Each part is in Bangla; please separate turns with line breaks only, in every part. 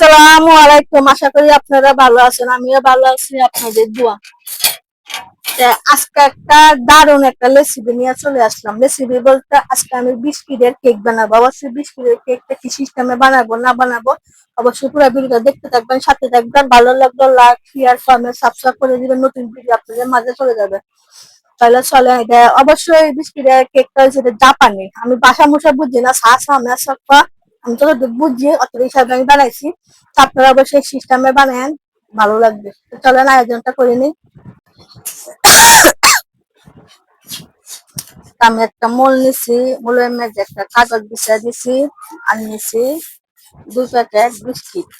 আসসালামু আলাইকুম। আশা করি আপনারা ভালো আছেন, আমিও ভালো আছি, আপনাদের দোয়া। আজকে একটা দারুণ একটা রেসিপি নিয়ে চলে আসলাম। রেসিপি বলতে আজকে আমি বিস্কিটের কেক বানাবো। অবশ্যই বিস্কিটের কেকটা কি সিস্টেমে বানাবো, না বানাবো, অবশ্যই পুরো ভিডিওটা দেখতে থাকবেন, সাথে থাকবেন। ভালো লাগল লাইক শেয়ার কমেন্ট সাবস্ক্রাইব করে দিবেন। নতুন ভিডিও আপনাদের মাঝে চলে যাবে। তাহলে চলে এটা অবশ্যই বিস্কিটের কেকটা হচ্ছে জাপানি আমি বাসা মশা বুঝি না সা সা মেসা আমি তো বুঝছি অত হিসাবে আমি বানাইছি, আপনারা অবশ্যই সিস্টেমে বানান ভালো লাগবে। চলেন আয়োজনটা করে নিই। আমি একটা মোল নিছি, মোলের মেঝে একটা কাগজ বিছিয়ে দিছি, আর নিছি দুই প্যাকেট বিস্কিট।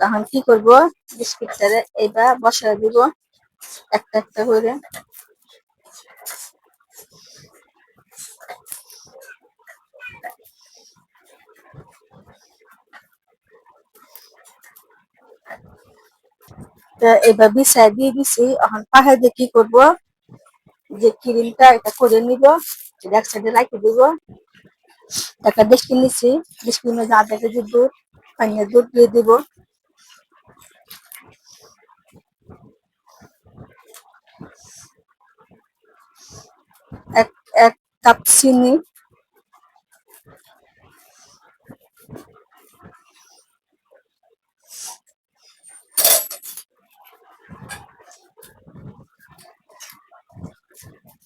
তখন কি করব? বিস্কিটটা এইবার বসায় দিব, একটা একটা করে। তো এবার বিছায় দিয়ে দিছি। এখন পাহাড় দিয়ে কি করব? যে ক্রিমটা এটা করে নিব। এক সাইডে রাখে দিব। একটা ডেস্কি নিছি। ডেস্কির মধ্যে আধা কেজি দুধ পানিয়ে দুধ দিয়ে দিব। এক এক কাপ চিনি।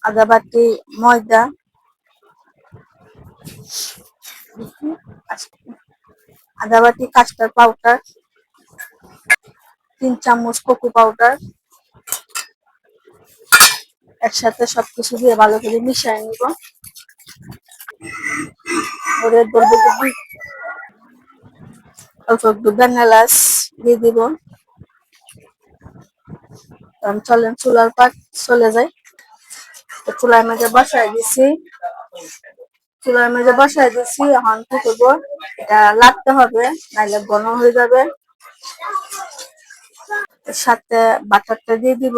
আদা বাটি ময়দা। আদা বাটি কাস্টার পাউডার, তিন চামচ কোকো পাউডার। একসাথে সবকিছু দিয়ে ভালো করে মিশিয়ে নিব। ওরে বলব অল্প একটু ভ্যানিলাস দিয়ে দিব। চলেন চুলার পাট চলে যায়। চুলার মাঝে বসাই দিছি। চুলার মাঝে বসাই দিছি, এখন কি এটা লাগতে হবে, নাইলে ঘন হয়ে যাবে। সাথে বাটারটা দিয়ে দিব।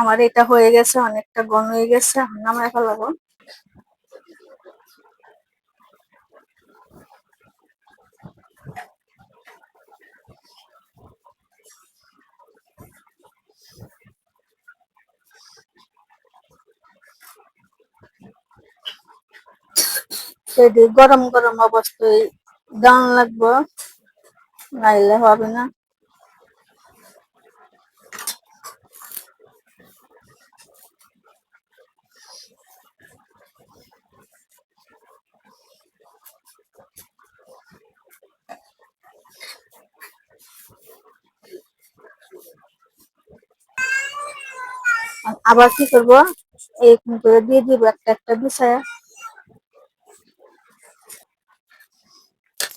আমার এটা হয়ে গেছে, অনেকটা ঘন হয়ে গেছে, এখন নামায় ফেলাবো। সেটি গরম গরম অবস্থায় দান লাগবো, নাইলে হবে না। আবার কি করব? এরকম করে দিয়ে দিব একটা একটা বিষয়।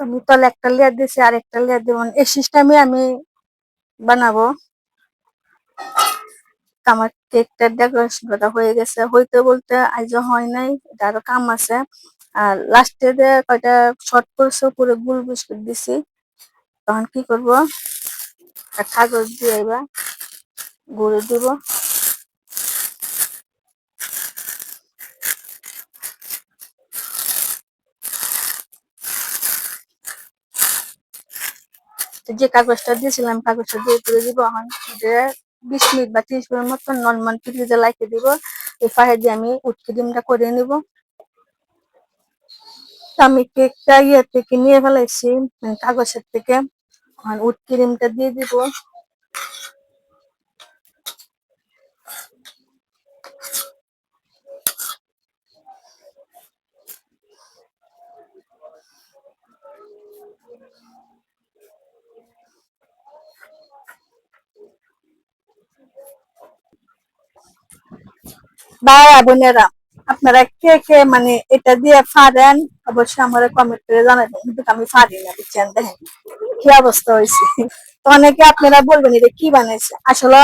আমি তলে একটা লেয়ার দিয়েছি আর একটা লেয়ার দেবো এই সিস্টেমে আমি বানাবো। আমার কেকটা ডেকোরেশন করা হয়ে গেছে। হইতে বলতে আজ হয় নাই, এটা আরও কাম আছে। আর লাস্টে কয়টা শর্ট করছে, পুরো গুল বিস্কুট দিছি। তখন কি করব? কাগজ দিয়ে এবার গুঁড়ো দিব। যে কাগজটা দিয়েছিলাম, কাগজটা দিয়ে তুলে দিব। এখন বিশ মিনিট বা ত্রিশ মিনিট মতন নর্মাল ফ্রিজে লাইকে দিব, এই ফাহে দিয়ে আমি উটকি ডিমটা করে নিব। আমি কেকটা ইয়ে থেকে নিয়ে ফেলাইছি মানে কাগজের থেকে। উটকি ডিমটা দিয়ে দিব। ভাইয়া, বোনেরা, আপনারা কে কে মানে এটা দিয়ে পারেন অবশ্যই আমার কমেন্ট করে জানাবেন, কিন্তু আমি পারি না, বুঝছেন? দেখেন কি অবস্থা হয়েছে তো অনেকে আপনারা বলবেন, এটা কি বানাইছে? আসলে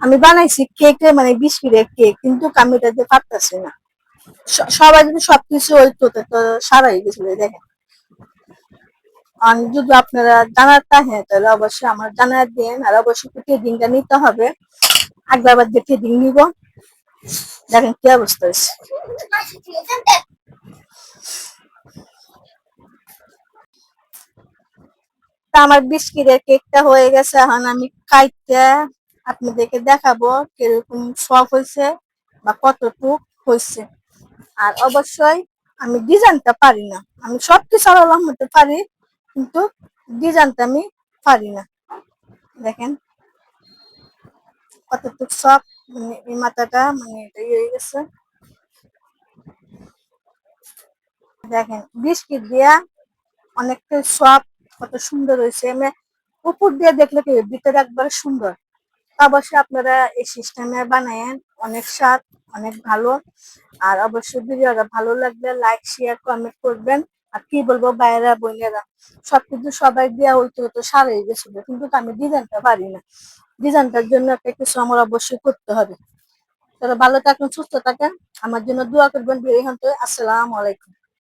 আমি বানাইছি কেকে মানে বিস্কিটের কেক কিন্তু আমি এটা দিয়ে পারতেছি না। সবাই যদি সবকিছু হইতো তো সারাই গেছিল দেখেন। যদি আপনারা জানার হ্যাঁ তাহলে অবশ্যই আমার জানার দিন আর অবশ্যই দিনটা নিতে হবে। আগলাবার যে দিন নিব দেখেন কি অবস্থা হয়েছে। তা আমার বিস্কিটের কেকটা হয়ে গেছে, এখন আমি খাইতে আপনাদেরকে দেখাবো কীরকম সফট হয়েছে বা কতটুক হয়েছে। আর অবশ্যই আমি ডিজাইনটা পারি না। আমি সব কিছু আল্লাহ মতো পারি, কিন্তু ডিজাইনটা আমি পারি না। দেখেন কতটুক মানে এই মাথাটা মানে এটা ইয়ে হয়ে গেছে। দেখেন বিস্কিট দিয়া অনেকটা সব কত সুন্দর হয়েছে। আমি উপর দিয়ে দেখলে কি, ভিতরে একবার সুন্দর। অবশ্যই আপনারা এই সিস্টেমে বানায়েন, অনেক স্বাদ, অনেক ভালো। আর অবশ্যই ভিডিওটা ভালো লাগলে লাইক শেয়ার কমেন্ট করবেন। আর কি বলব বাইরা বোনেরা, সবকিছু সবাই দেওয়া হইতে হতো সারাই গেছিল। কিন্তু আমি ডিজাইনটা পারি না। ডিজাইনটার জন্য একটা কিছু আমার অবশ্যই করতে হবে। তারা ভালো থাকুন, সুস্থ থাকেন। আমার জন্য দোয়া করবেন বেরিয়ে আসসালাম আলাইকুম।